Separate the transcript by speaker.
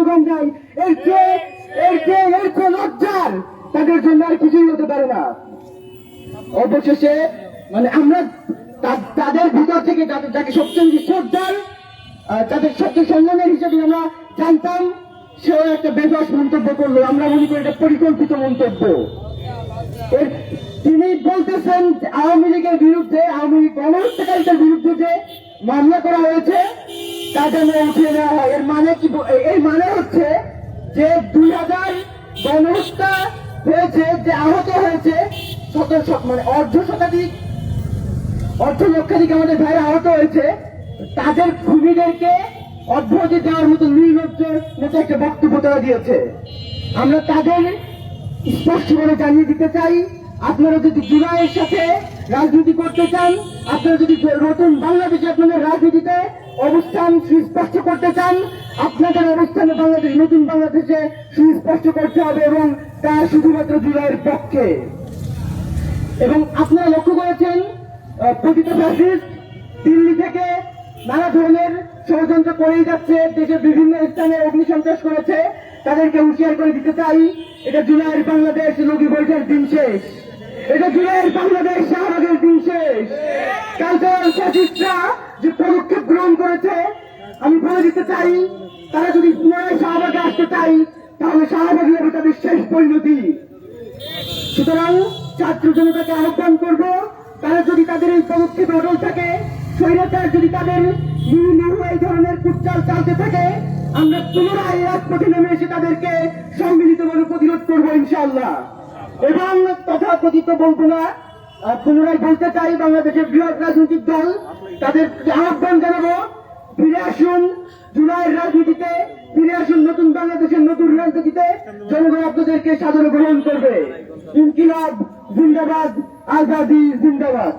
Speaker 1: Slogan দেয় এর কে এর কে এর কে লজ্জার, তাদের জন্য আর কিছুই হতে পারে না। অবশেষে মানে আমরা তাদের ভিতর থেকে যাদের যাকে সবচেয়ে শ্রদ্ধার তাদের সবচেয়ে সম্মানের হিসেবে আমরা জানতাম, সেও একটা বেদস মন্তব্য করল। আমরা মনে করি এটা পরিকল্পিত মন্তব্য। তিনি বলতেছেন আওয়ামী লীগের বিরুদ্ধে, আওয়ামী লীগ গণহত্যাকারীদের বিরুদ্ধে যে মামলা করা হয়েছে তা যেন উঠিয়ে নেওয়া হয় এর মানে কি এর মানে হচ্ছে যে দুই হাজার গণহত্যা হয়েছে, যে আহত হয়েছে, শত মানে অর্ধ শতাধিক, অর্ধ লক্ষাধিক আমাদের ভাইরা আহত হয়েছে। তাদের ভূমিদেরকে অব্যাহতি দেওয়ার মতো নির্লজ্জের মতো একটা বক্তব্য তারা দিয়েছে। আমরা তাদের স্পষ্ট স্পষ্টভাবে জানিয়ে দিতে চাই, আপনারা যদি জুলাইয়ের সাথে রাজনীতি করতে চান, আপনারা যদি নতুন বাংলাদেশে আপনাদের রাজনীতিতে অবস্থান সুস্পষ্ট করতে চান, আপনাদের অবস্থানে বাংলাদেশ, নতুন বাংলাদেশে সুস্পষ্ট করতে হবে এবং তা শুধুমাত্র জুলাইয়ের পক্ষে। এবং আপনারা লক্ষ্য করেছেন দিল্লি থেকে নানা ধরনের ষড়যন্ত্র করেই যাচ্ছে, দেশের বিভিন্ন স্থানে অগ্নিসন্ত্রাস করেছে, তাদেরকে হুঁশিয়ার করে দিতে চাই, এটা জুলাইয়ের বাংলাদেশ রোগী বৈঠের দিন শেষ। এটা জুলাইয়ের বাংলাদেশ শাহবাগের আমি বলে দিতে চাই, তারা যদি শাহবাগে আসতে চাই তাহলে শাহবাগই হবে তাদের শেষ পরিণতি। সুতরাং ছাত্র জনতাকে আহ্বান করব, তারা যদি তাদের এই পদক্ষেপে অটল থাকে, স্বৈরাচার যদি তাদের নির্নিহ এই ধরনের কুটচাল চালতে থাকে, আমরা পুনরায় রাজপথে নেমে এসে তাদেরকে সম্মিলিতভাবে প্রতিরোধ করব ইনশাআল্লাহ। এবং তথাকথিত বলব না পুনরায় বলতে চাই বাংলাদেশের বৃহৎ রাজনৈতিক দল, তাদের আহ্বান জানাব, ফিরে আসুন জুলাইয়ের রাজনীতিতে, ফিরে আসুন নতুন বাংলাদেশের নতুন রাজনীতিতে, জনগণ আপনাদেরকে সাদরে গ্রহণ করবে। ইনকিলাব, জিন্দাবাদ, আজাদি, জিন্দাবাদ।